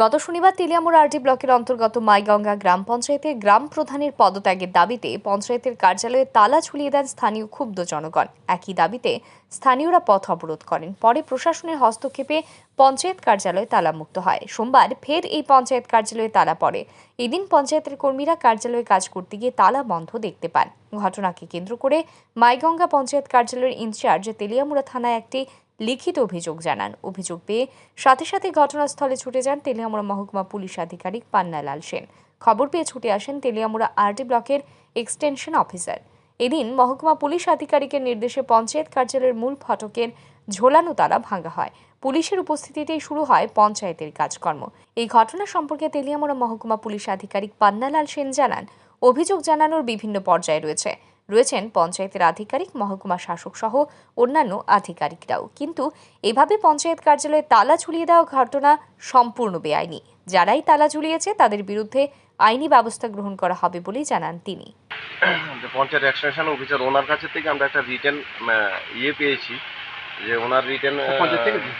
গত শনিবার তেলিয়ামুড়া আরটি ব্লকের অন্তর্গত মাইগঙ্গা গ্রাম পঞ্চায়েতের গ্রাম প্রধানের পদত্যাগের দাবিতে পঞ্চায়েতের কার্যালয়ে তালা ঝুলিয়ে দেন স্থানীয় ক্ষুব্ধ জনগণ। একই দাবিতে স্থানীয়রা পথ অবরোধ করেন। পরে প্রশাসনের হস্তক্ষেপে পঞ্চায়েত কার্যালয় তালামুক্ত হয়। সোমবার ফের এই পঞ্চায়েত কার্যালয়ে তালা পড়ে। এদিন পঞ্চায়েতের কর্মীরা কার্যালয়ে কাজ করতে গিয়ে তালা বন্ধ দেখতে পান। ঘটনাকে কেন্দ্র করে মাইগঙ্গা পঞ্চায়েত কার্যালয়ের ইনচার্জ তেলিয়ামুড়া থানায় একটি লিখিত অভিযোগ জানান। অভিযোগ পেয়ে সাথে সাথে ঘটনাস্থলে ছুটে যান তেলিয়ামুড়া মহকুমা পুলিশ আধিকারিক পান্নালাল সেন। খবর পেয়ে ছুটে আসেন তেলিয়ামুড়া আরটি ব্লকের এক্সটেনশন অফিসার। এদিন মহকুমা পুলিশ আধিকারিকের নির্দেশে পঞ্চায়েত কার্যালয়ের মূল ফটকের ঝোলানো তালা ভাঙা হয়। পুলিশের উপস্থিতিতেই শুরু হয় পঞ্চায়েতের কাজকর্ম। এই ঘটনা সম্পর্কে তেলিয়ামুড়া মহকুমা পুলিশ আধিকারিক পান্নালাল সেন জানান। অভিযোগ জানানোর বিভিন্ন পর্যায়ে রয়েছে। রয়েছেন পঞ্চায়েতের আধিকারিক মহকুমা শাসক সহ অন্যান্য আধিকারিকরাও। কিন্তু এভাবে পঞ্চায়েত কার্যালয়ে তালা ঝুলিয়ে দেওয়া ঘটনা সম্পূর্ণ বেআইনি। যারাই তালা ঝুলিয়েছে তাদের বিরুদ্ধে আইনি ব্যবস্থা গ্রহণ করা হবে বলেই জানান তিনি। যে পঞ্চায়েত এক্সটেনশন অফিসার ওনার কাছে থেকে আমরা একটা রিটেন ইয়ে পেয়েছি যে ওনার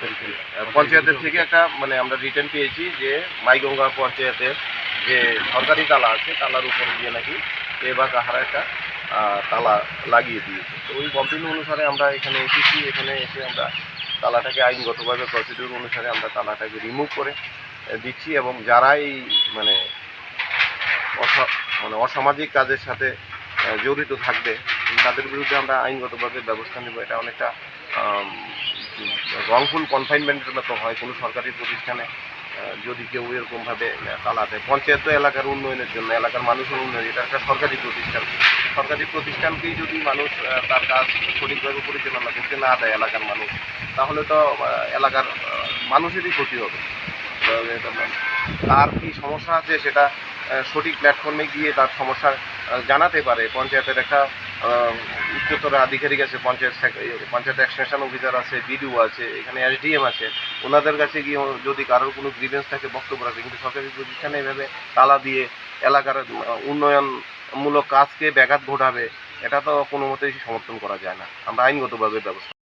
পারি। পঞ্চায়েতের থেকে একটা মানে আমরা রিটেন পেয়েছি যে মাইগঙ্গা পঞ্চায়েতের যে সরকারি তালা আছে তালার উপর দিয়ে নাকি বা কাহারা একটা তালা লাগিয়ে দিয়েছে। তো ওই কমপ্লেন অনুসারে আমরা এখানে এসেছি, এখানে এসে আমরা তালাটাকে আইনগতভাবে প্রসিডিউর অনুসারে আমরা তালাটাকে রিমুভ করে দিচ্ছি এবং যারা এই মানে মানে অসামাজিক কাজের সাথে জড়িত থাকবে, তাদের বিরুদ্ধে আমরা আইনগতভাবে ব্যবস্থা নেব। এটা অনেকটা রংফুল কনফাইনমেন্টের মতো হয় কোনো সরকারি প্রতিষ্ঠানে যদি কেউ এরকমভাবে তালা দেয় পঞ্চায়েত এলাকার উন্নয়নের জন্য, এলাকার মানুষের উন্নয়ন, এটা একটা সরকারি প্রতিষ্ঠান। সরকারি প্রতিষ্ঠানকেই যদি মানুষ তার কাজ সঠিকভাবে পরিচালনা করতে না দেয় এলাকার মানুষ তাহলে তো এলাকার মানুষেরই ক্ষতি হবে। তার কি সমস্যা আছে সেটা সঠিক প্ল্যাটফর্মে গিয়ে তার সমস্যা জানাতে পারে। পঞ্চায়েতের একটা উচ্চতর আধিকারিক আছে পঞ্চায়েত পঞ্চায়েত এক্সটেনশন অফিসার আছে বিডিও আছে এখানে এসডিএম আছে। ওনাদের কাছে গিয়ে যদি কারোর কোনো গ্রিভেন্স থাকে বক্তব্য রাখে কিন্তু সরকারি প্রতিষ্ঠানে এভাবে তালা দিয়ে এলাকার আহ, উন্নয়নমূলক কাজকে ব্যাঘাত ঘটাবে, এটা তো কোনো মতেই সমর্থন করা যায় না। আমরা আইনগতভাবে ব্যবস্থা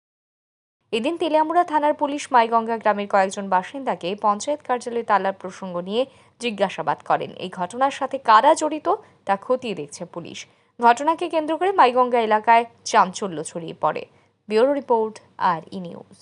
এদিন তেলিয়ামুড়া থানার পুলিশ মাইগঙ্গা গ্রামের কয়েকজন বাসিন্দাকে পঞ্চায়েত কার্যালয়ে তালার প্রসঙ্গ নিয়ে জিজ্ঞাসাবাদ করেন। এই ঘটনার সাথে কারা জড়িত তা খতিয়ে দেখছে পুলিশ। ঘটনাকে কেন্দ্র করে মাইগঙ্গা এলাকায় চাঞ্চল্য ছড়িয়ে পড়ে। ব্যুরো রিপোর্ট আর ই নিউজ।